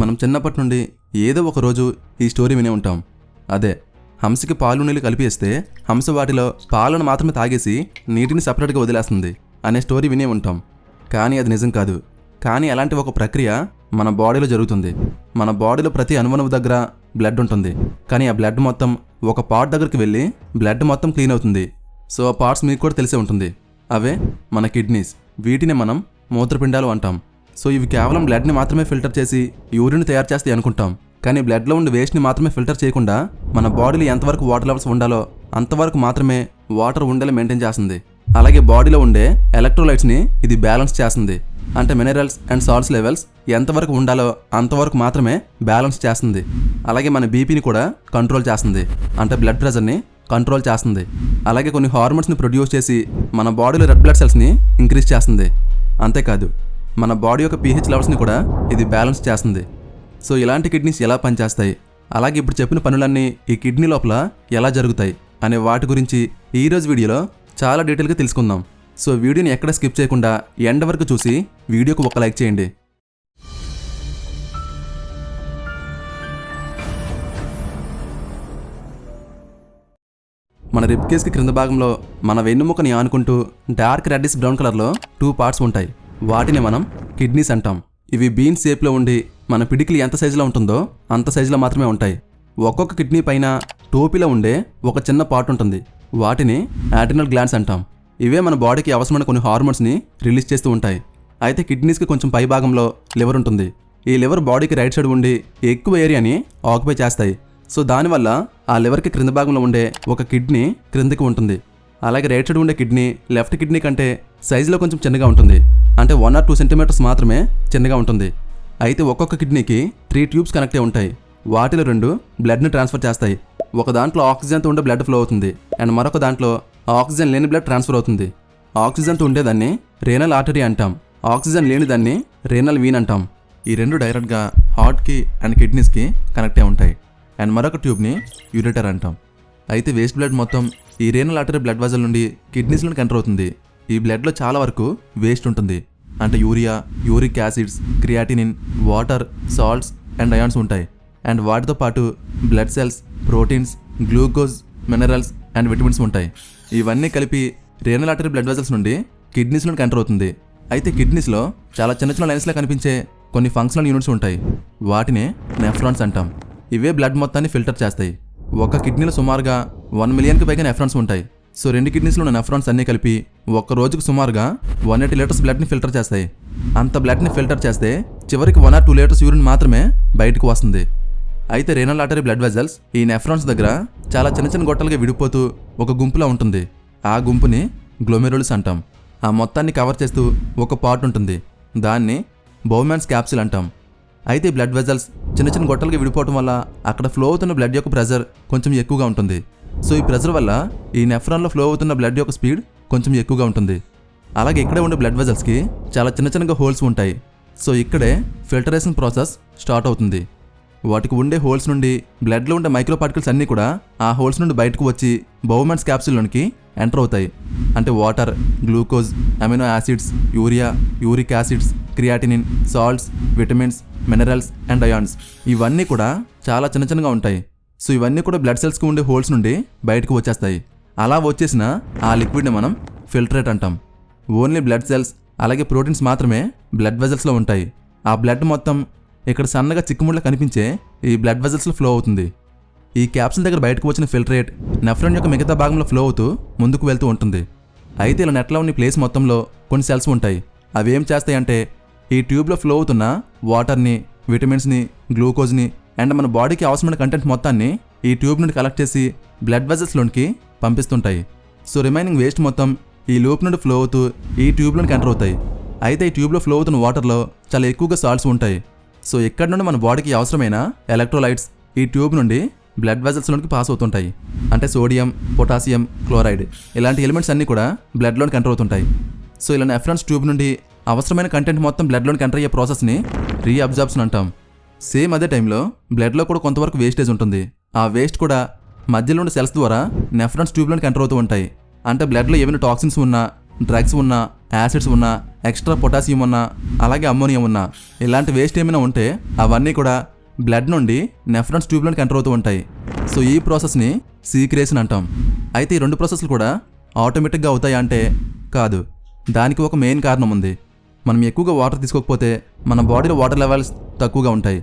మనం చిన్నప్పటి నుండి ఏదో ఒక రోజు ఈ స్టోరీ వినే ఉంటాం. అదే హంసకి పాలు నీళ్ళు కలిపేస్తే హంస వాటిలో పాలను మాత్రమే తాగేసి నీటిని సపరేట్గా వదిలేస్తుంది అనే స్టోరీ వినే ఉంటాం. కానీ అది నిజం కాదు. కానీ అలాంటి ఒక ప్రక్రియ మన బాడీలో జరుగుతుంది. మన బాడీలో ప్రతి అణువణువు దగ్గర బ్లడ్ ఉంటుంది. కానీ ఆ బ్లడ్ మొత్తం ఒక పార్ట్ దగ్గరికి వెళ్ళి బ్లడ్ మొత్తం క్లీన్ అవుతుంది. సో ఆ పార్ట్స్ మీకు కూడా తెలిసే ఉంటుంది. అవే మన కిడ్నీస్ వీటిని మనం మూత్రపిండాలు అంటాం. సో ఇవి కేవలం బ్లడ్ని మాత్రమే ఫిల్టర్ చేసి యూరిన్ తయారు చేస్తాయి అనుకుంటాం. కానీ బ్లడ్లో ఉండే వేస్ట్ని మాత్రమే ఫిల్టర్ చేయకుండా మన బాడీలో ఎంతవరకు వాటర్ లెవెల్స్ ఉండాలో అంతవరకు మాత్రమే వాటర్ ఉండేలా మెయింటైన్ చేస్తుంది. అలాగే బాడీలో ఉండే ఎలక్ట్రోలైట్స్ని ఇది బ్యాలెన్స్ చేస్తుంది. అంటే మినరల్స్ అండ్ సాల్ట్స్ లెవెల్స్ ఎంతవరకు ఉండాలో అంతవరకు మాత్రమే బ్యాలెన్స్ చేస్తుంది. అలాగే మన బీపీని కూడా కంట్రోల్ చేస్తుంది. అంటే బ్లడ్ ప్రెషర్ని కంట్రోల్ చేస్తుంది. అలాగే కొన్ని హార్మోన్స్ని ప్రొడ్యూస్ చేసి మన బాడీలో రెడ్ బ్లడ్ సెల్స్ని ఇంక్రీజ్ చేస్తుంది. అంతేకాదు మన బాడీ యొక్క పీహెచ్ లెవెల్స్ని కూడా ఇది బ్యాలెన్స్ చేస్తుంది. సో ఇలాంటి కిడ్నీస్ ఎలా పనిచేస్తాయి? అలాగే ఇప్పుడు చెప్పిన పనులన్నీ ఈ కిడ్నీ లోపల ఎలా జరుగుతాయి? అనే వాటి గురించి ఈరోజు వీడియోలో చాలా డీటెయిల్గా తెలుసుకుందాం. సో వీడియోని ఎక్కడ స్కిప్ చేయకుండా ఎండ్ వరకు చూసి వీడియోకి ఒక లైక్ చేయండి. మన రిబ్ కేస్కి క్రింద భాగంలో మన వెన్నుముకని ఆనుకుంటూ డార్క్ రెడ్డిస్ బ్రౌన్ కలర్లో టూ పార్ట్స్ ఉంటాయి. వాటిని మనం కిడ్నీస్ అంటాం. ఇవి బీన్ షేప్లో ఉండి మన పిడికిలి ఎంత సైజులో ఉంటుందో అంత సైజులో మాత్రమే ఉంటాయి. ఒక్కొక్క కిడ్నీ పైన టోపీలో ఉండే ఒక చిన్న పార్ట్ ఉంటుంది. వాటిని యాటినల్ గ్లాండ్స్ అంటాం. ఇవే మన బాడీకి అవసరమైన కొన్ని హార్మోన్స్ని రిలీజ్ చేస్తూ ఉంటాయి. అయితే కిడ్నీస్కి కొంచెం పై భాగంలో లివర్ ఉంటుంది. ఈ లివర్ బాడీకి రైట్ సైడ్ ఉండి ఎక్కువ ఏరియాని ఆక్యుపై చేస్తాయి. సో దానివల్ల ఆ లివర్కి క్రింద భాగంలో ఉండే ఒక కిడ్నీ క్రిందికి ఉంటుంది. అలాగే రైట్ సైడ్ ఉండే కిడ్నీ లెఫ్ట్ కిడ్నీ కంటే సైజులో కొంచెం చిన్నగా ఉంటుంది. అంటే వన్ ఆర్ టూ సెంటీమీటర్స్ మాత్రమే చిన్నగా ఉంటుంది. అయితే ఒక్కొక్క కిడ్నీకి త్రీ ట్యూబ్స్ కనెక్ట్ అయి ఉంటాయి. వాటిలో రెండు బ్లడ్ని ట్రాన్స్ఫర్ చేస్తాయి. ఒక దాంట్లో ఆక్సిజన్తో ఉండే బ్లడ్ ఫ్లో అవుతుంది. అండ్ మరొక దాంట్లో ఆక్సిజన్ లేని బ్లడ్ ట్రాన్స్ఫర్ అవుతుంది. ఆక్సిజన్తో ఉండేదాన్ని రేనల్ ఆర్టరీ అంటాం. ఆక్సిజన్ లేని దాన్ని రేనల్ వీన్ అంటాం. ఈ రెండు డైరెక్ట్గా హార్ట్కి అండ్ కిడ్నీస్కి కనెక్ట్ అయి ఉంటాయి. అండ్ మరొక ట్యూబ్ని యూరేటర్ అంటాం. అయితే వేస్ట్ బ్లడ్ మొత్తం ఈ రేనల్ ఆర్టరీ బ్లడ్ వజల్ నుండి కిడ్నీస్లో ఎంటర్ అవుతుంది. ఈ బ్లడ్లో చాలా వరకు వేస్ట్ ఉంటుంది. అంటే urea uric acids creatinine water salts and ions ఉంటాయి. అండ్ వాటితో పాటు blood cells proteins glucose minerals and vitamins ఉంటాయి. ఇవన్నీ కలిపి రేనల్ ఆర్టరీ బ్లడ్ వెజల్స్ నుండి కిడ్నీస్లోకి ఎంటర్ అవుతుంది. అయితే కిడ్నీస్లో చాలా చిన్న చిన్న లైన్స్లో కనిపించే కొన్ని ఫంక్షనల్ యూనిట్స్ ఉంటాయి. వాటినే నెఫ్రాన్స్ అంటాం. ఇవే బ్లడ్ మొత్తాన్ని ఫిల్టర్ చేస్తాయి. ఒక కిడ్నీలో సుమారుగా వన్ మిలియన్కి పైగా నెఫ్రాన్స్ ఉంటాయి. సో రెండు కిడ్నీస్లో ఉన్న నెఫ్రాన్స్ అన్నీ కలిపి ఒక్క రోజుకు సుమారుగా వన్ ఎయిటీ లీటర్స్ బ్లడ్ని ఫిల్టర్ చేస్తాయి. అంత బ్లడ్ని ఫిల్టర్ చేస్తే చివరికి one or two litres urine మాత్రమే బయటకు వస్తుంది. అయితే రేనల్ లాటరీ బ్లడ్ వెజల్స్ ఈ నెఫ్రాన్స్ దగ్గర చాలా చిన్న చిన్న గొట్టలుగా విడిపోతూ ఒక గుంపులా ఉంటుంది. ఆ గుంపుని గ్లోమెరుల్స్ అంటాం. ఆ మొత్తాన్ని కవర్ చేస్తూ ఒక పార్ట్ ఉంటుంది. దాన్ని బోమెన్స్ క్యాప్సిల్ అంటాం. అయితే బ్లడ్ వెజల్స్ చిన్న చిన్న గొట్టలుగా విడిపోవటం వల్ల అక్కడ ఫ్లో అవుతున్న బ్లడ్ యొక్క ప్రెజర్ కొంచెం ఎక్కువగా ఉంటుంది. సో ఈ ప్రెజర్ వల్ల ఈ నెఫ్రాన్లో ఫ్లో అవుతున్న బ్లడ్ యొక్క స్పీడ్ కొంచెం ఎక్కువగా ఉంటుంది. అలాగే ఇక్కడే ఉండే బ్లడ్ వెజల్స్కి చాలా చిన్న చిన్నగా హోల్స్ ఉంటాయి. సో ఇక్కడే ఫిల్టరేషన్ ప్రాసెస్ స్టార్ట్ అవుతుంది. వాటికి ఉండే హోల్స్ నుండి బ్లడ్లో ఉండే మైక్రో పార్టికల్స్ అన్నీ కూడా ఆ హోల్స్ నుండి బయటకు వచ్చి బౌమెంట్స్ క్యాప్సూల్లోనికి ఎంటర్ అవుతాయి. అంటే water glucose amino acids urea uric acids creatinine salts vitamins minerals and ions ఇవన్నీ కూడా చాలా చిన్న చిన్నగా ఉంటాయి. సో ఇవన్నీ కూడా బ్లడ్ సెల్స్కి ఉండే హోల్స్ నుండి బయటకు వచ్చేస్తాయి. అలా వచ్చేసిన ఆ లిక్విడ్ని మనం ఫిల్టరేట్ అంటాం. ఓన్లీ బ్లడ్ సెల్స్ అలాగే ప్రోటీన్స్ మాత్రమే బ్లడ్ వెజల్స్లో ఉంటాయి. ఆ బ్లడ్ మొత్తం ఇక్కడ సన్నగా చిక్కుముళ్ళ కనిపించే ఈ బ్లడ్ వెజల్స్లో ఫ్లో అవుతుంది. ఈ క్యాప్సిల్ దగ్గర బయటకు వచ్చిన ఫిల్టరేట్ నెఫ్రాన్ యొక్క మిగతా భాగంలో ఫ్లో అవుతూ ముందుకు వెళ్తూ ఉంటుంది. అయితే ఇలా నెట్లో ఉన్న ప్లేస్ మొత్తంలో కొన్ని సెల్స్ ఉంటాయి. అవి ఏం చేస్తాయంటే ఈ ట్యూబ్లో ఫ్లో అవుతున్న వాటర్ని విటమిన్స్ని గ్లూకోజ్ని అండ్ మన బాడీకి అవసరమైన కంటెంట్ మొత్తాన్ని ఈ ట్యూబ్ నుండి కలెక్ట్ చేసి బ్లడ్ వెజల్స్లోనికి పంపిస్తుంటాయి. సో రిమైనింగ్ వేస్ట్ మొత్తం ఈ లూప్ నుండి ఫ్లో అవుతూ ఈ ట్యూబ్లోనికి ఎంటర్ అవుతాయి. అయితే ఈ ట్యూబ్లో ఫ్లో అవుతున్న వాటర్లో చాలా ఎక్కువగా సాల్ట్స్ ఉంటాయి. సో ఇక్కడ నుండి మన బాడీకి అవసరమైన ఎలక్ట్రోలైట్స్ ఈ ట్యూబ్ నుండి బ్లడ్ వెజల్స్లోనికి పాస్ అవుతుంటాయి. అంటే సోడియం పొటాషియం క్లోరైడ్ ఇలాంటి ఎలిమెంట్స్ అన్నీ కూడా బ్లడ్లోనికి ఎంటర్ అవుతుంటాయి. సో ఇలా ఎఫ్రాన్స్ ట్యూబ్ నుండి అవసరమైన కంటెంట్ మొత్తం బ్లడ్లోనికి ఎంటర్ అయ్యే ప్రాసెస్ని రీఅబ్జార్బ్షన్ అంటాం. సేమ్ అదే టైంలో బ్లడ్లో కూడా కొంతవరకు వేస్టేజ్ ఉంటుంది. ఆ వేస్ట్ కూడా మధ్యలో ఉండే సెల్స్ ద్వారా నెఫ్రాన్స్ ట్యూబ్లోకి ఎంటర్ అవుతూ ఉంటాయి. అంటే బ్లడ్లో ఏమైనా టాక్సిన్స్ ఉన్నా డ్రగ్స్ ఉన్నా యాసిడ్స్ ఉన్నా ఎక్స్ట్రా పొటాషియం ఉన్నా అలాగే అమ్మోనియం ఉన్నా ఇలాంటి వేస్ట్ ఏమైనా ఉంటే అవన్నీ కూడా బ్లడ్ నుండి నెఫ్రాన్స్ ట్యూబ్లోకి ఎంటర్ అవుతూ ఉంటాయి. సో ఈ ప్రాసెస్ని సీక్రేషన్ అంటాం. అయితే ఈ రెండు ప్రాసెస్లు కూడా ఆటోమేటిక్గా అవుతాయి అంటే కాదు. దానికి ఒక మెయిన్ కారణం ఉంది. మనం ఎక్కువగా వాటర్ తీసుకోకపోతే మన బాడీలో వాటర్ లెవెల్స్ తక్కువగా ఉంటాయి.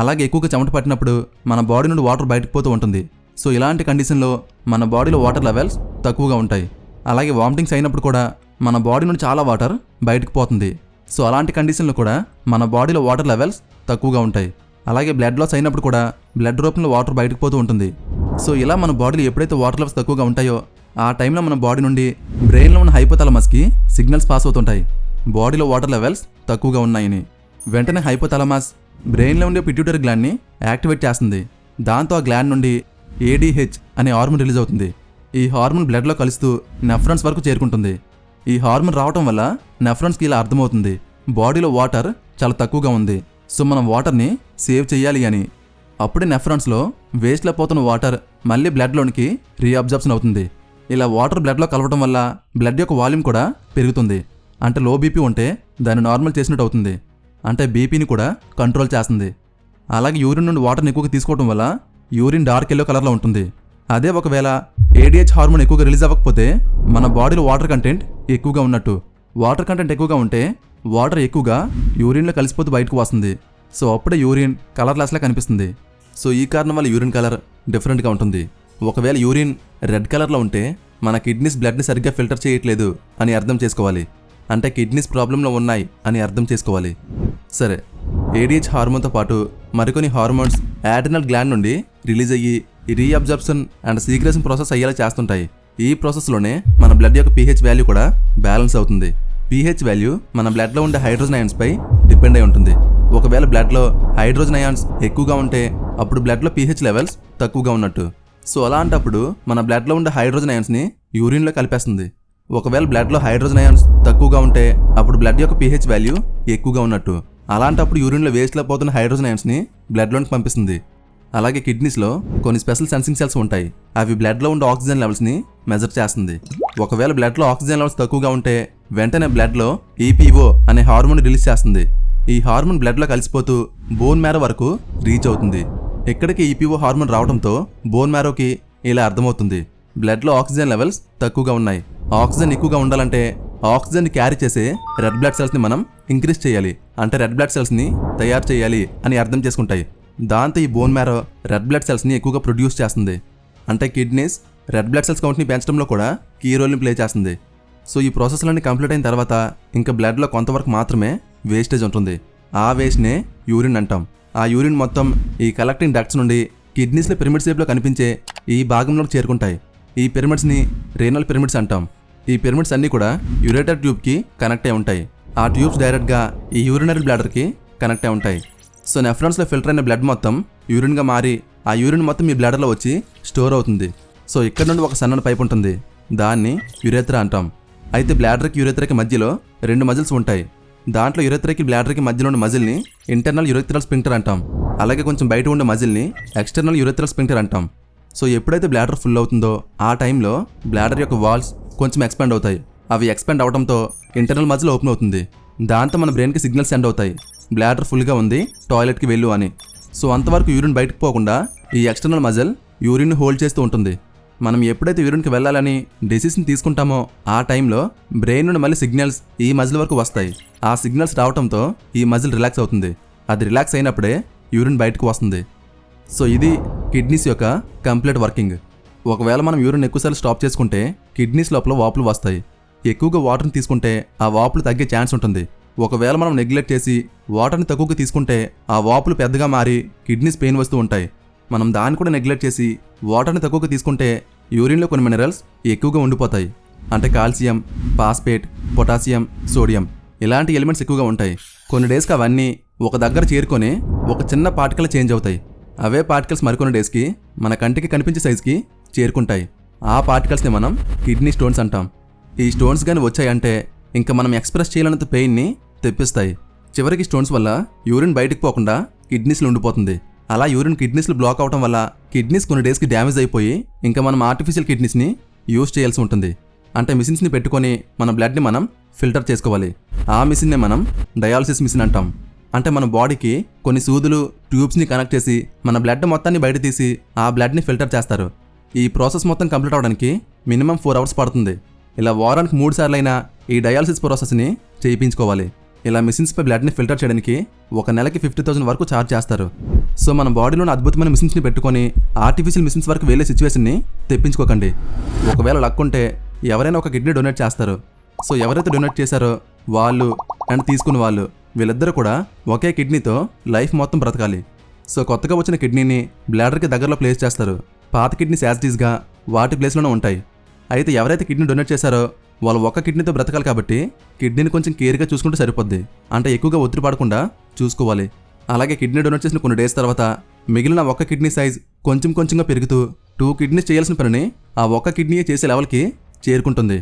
అలాగే ఎక్కువగా చెమట పట్టినప్పుడు మన బాడీ నుండి వాటర్ బయటకు పోతూ ఉంటుంది. సో ఇలాంటి కండిషన్లో మన బాడీలో వాటర్ లెవెల్స్ తక్కువగా ఉంటాయి. అలాగే వామిటింగ్స్ అయినప్పుడు కూడా మన బాడీ నుండి చాలా వాటర్ బయటకు పోతుంది. సో అలాంటి కండిషన్లో కూడా మన బాడీలో వాటర్ లెవెల్స్ తక్కువగా ఉంటాయి. అలాగే బ్లడ్ లాస్ అయినప్పుడు కూడా బ్లడ్ రూపంలో వాటర్ బయటకు పోతూ ఉంటుంది. సో ఇలా మన బాడీలో ఎప్పుడైతే వాటర్ లెవెల్స్ తక్కువగా ఉంటాయో ఆ టైంలో మన బాడీ నుండి బ్రెయిన్లో ఉన్న హైపోతలమస్కి సిగ్నల్స్ పాస్ అవుతుంటాయి. బాడీలో వాటర్ లెవెల్స్ తక్కువగా ఉన్నాయని. వెంటనే హైపోతలమాస్ బ్రెయిన్లో ఉండే పిట్యూటరీ గ్లాండ్ని యాక్టివేట్ చేస్తుంది. దాంతో ఆ గ్లాండ్ నుండి ఏడీహెచ్ అనే హార్మోన్ రిలీజ్ అవుతుంది. ఈ హార్మోన్ బ్లడ్లో కలుస్తూ నెఫ్రాన్స్ వరకు చేరుకుంటుంది. ఈ హార్మోన్ రావటం వల్ల నెఫ్రాన్స్కి ఇలా అర్థమవుతుంది. బాడీలో వాటర్ చాలా తక్కువగా ఉంది. సో మనం వాటర్ని సేవ్ చేయాలి అని. అప్పుడే నెఫ్రాన్స్లో వేస్ట్లో పోతున్న వాటర్ మళ్ళీ బ్లడ్లోనికి రీఅబ్జర్ప్షన్ అవుతుంది. ఇలా వాటర్ బ్లడ్లో కలవడం వల్ల బ్లడ్ యొక్క వాల్యూమ్ కూడా పెరుగుతుంది. అంటే లో బీపీ ఉంటే దాన్ని నార్మల్ చేసినట్టు అవుతుంది. అంటే బీపీని కూడా కంట్రోల్ చేస్తుంది. అలాగే యూరిన్ నుండి వాటర్ని ఎక్కువగా తీసుకోవడం వల్ల యూరిన్ డార్క్ ఎల్లో కలర్లో ఉంటుంది. అదే ఒకవేళ ఏడిహెచ్ హార్మోన్ ఎక్కువగా రిలీజ్ అవ్వకపోతే మన బాడీలో వాటర్ కంటెంట్ ఎక్కువగా ఉన్నట్టు. వాటర్ కంటెంట్ ఎక్కువగా ఉంటే వాటర్ ఎక్కువగా యూరిన్లో కలిసిపోతూ బయటకు వస్తుంది. సో అప్పుడే యూరిన్ కలర్లెస్లా కనిపిస్తుంది. సో ఈ కారణం వల్ల యూరిన్ కలర్ డిఫరెంట్గా ఉంటుంది. ఒకవేళ యూరిన్ రెడ్ కలర్లో ఉంటే మన కిడ్నీస్ బ్లడ్ని సరిగ్గా ఫిల్టర్ చేయట్లేదు అని అర్థం చేసుకోవాలి. అంటే కిడ్నీస్ ప్రాబ్లంలో ఉన్నాయి అని అర్థం చేసుకోవాలి. సరే ఏడిహెచ్ హార్మోన్తో పాటు మరికొన్ని హార్మోన్స్ యాడనల్ గ్లాండ్ నుండి రిలీజ్ అయ్యి రీఅబ్జర్ప్షన్ అండ్ సీక్రెషన్ ప్రాసెస్ అయ్యేలా చేస్తుంటాయి. ఈ ప్రాసెస్లోనే మన బ్లడ్ యొక్క పీహెచ్ వాల్యూ కూడా బ్యాలెన్స్ అవుతుంది. పీహెచ్ వాల్యూ మన బ్లడ్లో ఉండే హైడ్రోజన్ అయాన్స్పై డిపెండ్ అయి ఉంటుంది. ఒకవేళ బ్లడ్లో హైడ్రోజన్ అయాన్స్ ఎక్కువగా ఉంటే అప్పుడు బ్లడ్లో పీహెచ్ లెవెల్స్ తక్కువగా ఉన్నట్టు. సో అలాంటప్పుడు మన బ్లడ్లో ఉండే హైడ్రోజన్ అయాన్స్ని యూరిన్లో కలిపేస్తుంది. ఒకవేళ బ్లడ్లో హైడ్రోజన్ అయాన్స్ తక్కువగా ఉంటే అప్పుడు బ్లడ్ యొక్క పీహెచ్ వాల్యూ ఎక్కువగా ఉన్నట్టు. అలాంటప్పుడు యూరిన్లో వేస్ట్లో పోతున్న హైడ్రోజన్ అయాన్స్ని బ్లడ్లోకి పంపిస్తుంది. అలాగే కిడ్నీస్లో కొన్ని స్పెషల్ సెన్సింగ్ సెల్స్ ఉంటాయి. అవి బ్లడ్లో ఉండే ఆక్సిజన్ లెవెల్స్ని మెజర్ చేస్తుంది. ఒకవేళ బ్లడ్లో ఆక్సిజన్ లెవెల్స్ తక్కువగా ఉంటే వెంటనే బ్లడ్లో ఈపీఓ అనే హార్మోన్ రిలీజ్ చేస్తుంది. ఈ హార్మోన్ బ్లడ్లో కలిసిపోతూ బోన్ మ్యారో వరకు రీచ్ అవుతుంది. ఇక్కడికి ఈపీఓ హార్మోన్ రావడంతో బోన్ మ్యారోకి ఇలా అర్థమవుతుంది. బ్లడ్లో ఆక్సిజన్ లెవెల్స్ తక్కువగా ఉన్నాయి. ఆక్సిజన్ ఎక్కువగా ఉండాలంటే ఆక్సిజన్ క్యారీ చేసే రెడ్ బ్లడ్ సెల్స్ని మనం ఇంక్రీజ్ చేయాలి. అంటే రెడ్ బ్లడ్ సెల్స్ని తయారు చేయాలి అని అర్థం చేసుకుంటాయి. దాంతో ఈ బోన్ మ్యారో రెడ్ బ్లడ్ సెల్స్ని ఎక్కువగా ప్రొడ్యూస్ చేస్తుంది. అంటే కిడ్నీస్ రెడ్ బ్లడ్ సెల్స్ కౌంట్ని పెంచడంలో కూడా కీ రోల్ని ప్లే చేస్తుంది. సో ఈ ప్రాసెస్లన్నీ కంప్లీట్ అయిన తర్వాత ఇంకా బ్లడ్లో కొంతవరకు మాత్రమే వేస్టేజ్ ఉంటుంది. ఆ వేస్ట్నే యూరిన్ అంటాం. ఆ యూరిన్ మొత్తం ఈ కలెక్టింగ్ డక్ట్స్ నుండి కిడ్నీస్లో పిరమిడ్ షేప్లో కనిపించే ఈ భాగంలోకి చేరుకుంటాయి. ఈ పిరమిడ్స్ని రేనల్ పిరమిడ్స్ అంటాం. ఈ పిరమిడ్స్ అన్నీ కూడా యురేటర్ ట్యూబ్కి కనెక్ట్ అయి ఉంటాయి. ఆ ట్యూబ్స్ డైరెక్ట్గా ఈ యూరినరీ బ్లాడర్కి కనెక్ట్ అయి ఉంటాయి. సో నెఫ్రాన్స్లో ఫిల్టర్ అయిన బ్లడ్ మొత్తం యూరిన్గా మారి ఆ యూరిన్ మొత్తం మీ బ్లాడర్లో వచ్చి స్టోర్ అవుతుంది. సో ఇక్కడ నుండి ఒక సన్నని పైప్ ఉంటుంది. దాన్ని యురేత్ర అంటాం. అయితే బ్లాడర్కి యురేత్రకి మధ్యలో రెండు మజిల్స్ ఉంటాయి. దాంట్లో యురేత్రకి బ్లాడర్కి మధ్యలో ఉన్న మజిల్ని ఇంటర్నల్ యురేత్రల్ స్పింక్టర్ అంటాం. అలాగే కొంచెం బయట ఉండే మజిల్ని ఎక్స్టర్నల్ యురేత్రల్ స్పింక్టర్ అంటాం. సో ఎప్పుడైతే బ్లాడర్ ఫుల్ అవుతుందో ఆ టైంలో బ్లాడర్ యొక్క వాల్స్ కొంచెం ఎక్స్పాండ్ అవుతాయి. అవి ఎక్స్పాండ్ అవడంతో ఇంటర్నల్ మజిల్ ఓపెన్ అవుతుంది. దాంతో మన బ్రెయిన్కి సిగ్నల్స్ సెండ్ అవుతాయి. బ్లాడర్ ఫుల్గా ఉంది టాయిలెట్కి వెళ్ళు అని. సో అంతవరకు యూరిన్ బయటకు పోకుండా ఈ ఎక్స్టర్నల్ మజిల్ యూరిన్ హోల్డ్ చేస్తూ ఉంటుంది. మనం ఎప్పుడైతే యూరిన్కి వెళ్ళాలని డెసిషన్ తీసుకుంటామో ఆ టైంలో బ్రెయిన్ నుండి మళ్ళీ సిగ్నల్స్ ఈ మజిల్ వరకు వస్తాయి. ఆ సిగ్నల్స్ రావడంతో ఈ మజిల్ రిలాక్స్ అవుతుంది. అది రిలాక్స్ అయినప్పుడే యూరిన్ బయటకు వస్తుంది. సో ఇది కిడ్నీస్ యొక్క కంప్లీట్ వర్కింగ్. ఒకవేళ మనం యూరిన్ ఎక్కువసార్లు స్టాప్ చేసుకుంటే కిడ్నీస్ లోపల వాపులు వస్తాయి. ఎక్కువగా వాటర్ని తీసుకుంటే ఆ వాపులు తగ్గే ఛాన్స్ ఉంటుంది. ఒకవేళ మనం నెగ్లెక్ట్ చేసి వాటర్ని తక్కువగా తీసుకుంటే ఆ వాపులు పెద్దగా మారి కిడ్నీస్ పెయిన్ వస్తూ ఉంటాయి. మనం దాన్ని కూడా నెగ్లెక్ట్ చేసి వాటర్ని తక్కువగా తీసుకుంటే యూరిన్లో కొన్ని మినరల్స్ ఎక్కువగా ఉండిపోతాయి. అంటే కాల్షియం పాస్పేట్ పొటాషియం సోడియం ఇలాంటి ఎలిమెంట్స్ ఎక్కువగా ఉంటాయి. కొన్ని డేస్కి అవన్నీ ఒక దగ్గర చేరుకొని ఒక చిన్న పార్టికల్ చేంజ్ అవుతాయి. అవే పార్టికల్స్ మరికొన్ని డేస్కి మన కంటికి కనిపించే సైజుకి చేరుకుంటాయి. ఆ పార్టికల్స్ని మనం కిడ్నీ స్టోన్స్ అంటాం. ఈ స్టోన్స్ కానీ వచ్చాయంటే ఇంకా మనం ఎక్స్ప్రెస్ చేయాలన్నంత పెయిన్ని తెప్పిస్తాయి. చివరికి స్టోన్స్ వల్ల యూరిన్ బయటకు పోకుండా కిడ్నీస్లో ఉండిపోతుంది. అలా యూరిన్ కిడ్నీస్లు బ్లాక్ అవడం వల్ల కిడ్నీస్ కొన్ని డేస్కి డ్యామేజ్ అయిపోయి ఇంకా మనం ఆర్టిఫిషియల్ కిడ్నీస్ని యూజ్ చేయాల్సి ఉంటుంది. అంటే మిషన్స్ని పెట్టుకొని మన బ్లడ్ని మనం ఫిల్టర్ చేసుకోవాలి. ఆ మిషన్నే మనం డయాలసిస్ మిషన్ అంటాం. అంటే మన బాడీకి కొన్ని సూదులు ట్యూబ్స్ని కనెక్ట్ చేసి మన బ్లడ్ మొత్తాన్ని బయట తీసి ఆ బ్లడ్ని ఫిల్టర్ చేస్తారు. ఈ ప్రాసెస్ మొత్తం కంప్లీట్ అవడానికి మినిమం ఫోర్ అవర్స్ పడుతుంది. ఇలా వారానికి మూడు సార్లు అయినా ఈ డయాలసిస్ ప్రాసెస్ని చేయించుకోవాలి. ఇలా మిషన్స్పై బ్లడ్ని ఫిల్టర్ చేయడానికి ఒక నెలకి ఫిఫ్టీ థౌసండ్ వరకు ఛార్జ్ చేస్తారు. సో మన బాడీలోని అద్భుతమైన మిషన్స్ని పెట్టుకొని ఆర్టిఫిషియల్ మిషన్స్ వరకు వెళ్ళే సిచ్యువేషన్ని తెప్పించుకోకండి. ఒకవేళ లక్ ఉంటే ఎవరైనా ఒక కిడ్నీ డొనేట్ చేస్తారు. సో ఎవరైతే డొనేట్ చేశారో వాళ్ళు అండ్ తీసుకున్న వాళ్ళు వీళ్ళిద్దరూ కూడా ఒకే కిడ్నీతో లైఫ్ మొత్తం బ్రతకాలి. సో కొత్తగా వచ్చిన కిడ్నీని బ్లాడర్కి దగ్గరలో ప్లేస్ చేస్తారు. పాత కిడ్నీస్ యాజిటీస్గా వాటి ప్లేస్లోనే ఉంటాయి. అయితే ఎవరైతే కిడ్నీ డొనేట్ చేశారో వాళ్ళు ఒక్క కిడ్నీతో బ్రతకాలి కాబట్టి కిడ్నీని కొంచెం కేర్గా చూసుకుంటే సరిపోద్ది. అంటే ఎక్కువగా ఒత్తిడి పడకుండా చూసుకోవాలి. అలాగే కిడ్నీ డొనేట్ చేసిన కొన్ని డేస్ తర్వాత మిగిలిన ఒక్క కిడ్నీ సైజ్ కొంచెం కొంచెంగా పెరుగుతూ టూ కిడ్నీస్ చేయాల్సిన పనిని ఆ ఒక్క కిడ్నీ చేసే లెవెల్కి చేరుకుంటుంది.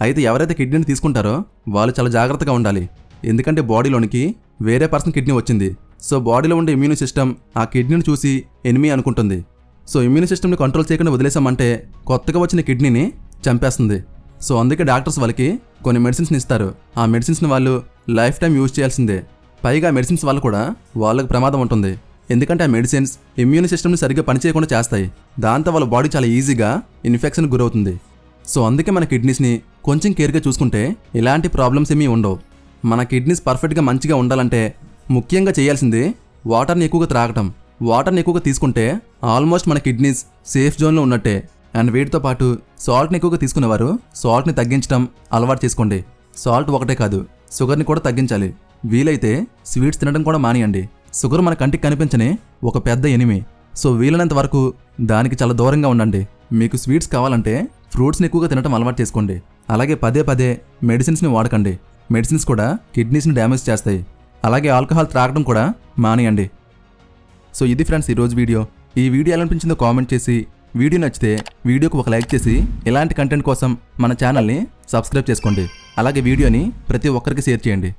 అయితే ఎవరైతే కిడ్నీని తీసుకుంటారో వాళ్ళు చాలా జాగ్రత్తగా ఉండాలి. ఎందుకంటే బాడీలోనికి వేరే పర్సన్ కిడ్నీ వచ్చింది. సో బాడీలో ఉండే ఇమ్యూన్ సిస్టమ్ ఆ కిడ్నీని చూసి ఎనిమి అనుకుంటుంది. సో ఇమ్యూన్ సిస్టమ్ని కంట్రోల్ చేయకుండా వదిలేసామంటే కొత్తగా వచ్చిన కిడ్నీని చంపేస్తుంది. సో అందుకే డాక్టర్స్ వాళ్ళకి కొన్ని మెడిసిన్స్ని ఇస్తారు. ఆ మెడిసిన్స్ని వాళ్ళు లైఫ్ టైం యూజ్ చేయాల్సిందే. పైగా మెడిసిన్స్ వల్ల కూడా వాళ్ళకి ప్రమాదం ఉంటుంది. ఎందుకంటే ఆ మెడిసిన్స్ ఇమ్యూన్ సిస్టమ్ని సరిగ్గా పనిచేయకుండా చేస్తాయి. దాంతో వాళ్ళ బాడీ చాలా ఈజీగా ఇన్ఫెక్షన్ గురవుతుంది. సో అందుకే మన కిడ్నీస్ని కొంచెం కేర్గా చూసుకుంటే ఇలాంటి ప్రాబ్లమ్స్ ఏమీ ఉండవు. మన కిడ్నీస్ పర్ఫెక్ట్గా మంచిగా ఉండాలంటే ముఖ్యంగా చేయాల్సింది వాటర్ని ఎక్కువగా త్రాగటం. వాటర్ని ఎక్కువగా తీసుకుంటే ఆల్మోస్ట్ మన కిడ్నీస్ సేఫ్ జోన్లో ఉన్నట్టే. అండ్ వీటితో పాటు సాల్ట్ని ఎక్కువగా తీసుకునేవారు. సాల్ట్ని తగ్గించడం అలవాటు చేసుకోండి. సాల్ట్ ఒకటే కాదు షుగర్ని కూడా తగ్గించాలి. వీలైతే స్వీట్స్ తినడం కూడా మానేయండి. షుగర్ మన కంటికి కనిపించని ఒక పెద్ద ఎనిమి. సో వీలైనంత వరకు దానికి చాలా దూరంగా ఉండండి. మీకు స్వీట్స్ కావాలంటే ఫ్రూట్స్ని ఎక్కువగా తినడం అలవాటు చేసుకోండి. అలాగే పదే పదే మెడిసిన్స్ని వాడకండి. మెడిసిన్స్ కూడా కిడ్నీస్ని డ్యామేజ్ చేస్తాయి. అలాగే ఆల్కహాల్ త్రాగడం కూడా మానేయండి. సో ఇది ఫ్రెండ్స్ ఈరోజు వీడియో. ఈ వీడియో ఎలా అనిపించిందో కామెంట్ చేసి వీడియో నచ్చితే వీడియోకి ఒక లైక్ చేసి ఇలాంటి కంటెంట్ కోసం మన ఛానల్ని సబ్స్క్రైబ్ చేసుకోండి. అలాగే వీడియోని ప్రతి ఒక్కరికి షేర్ చేయండి.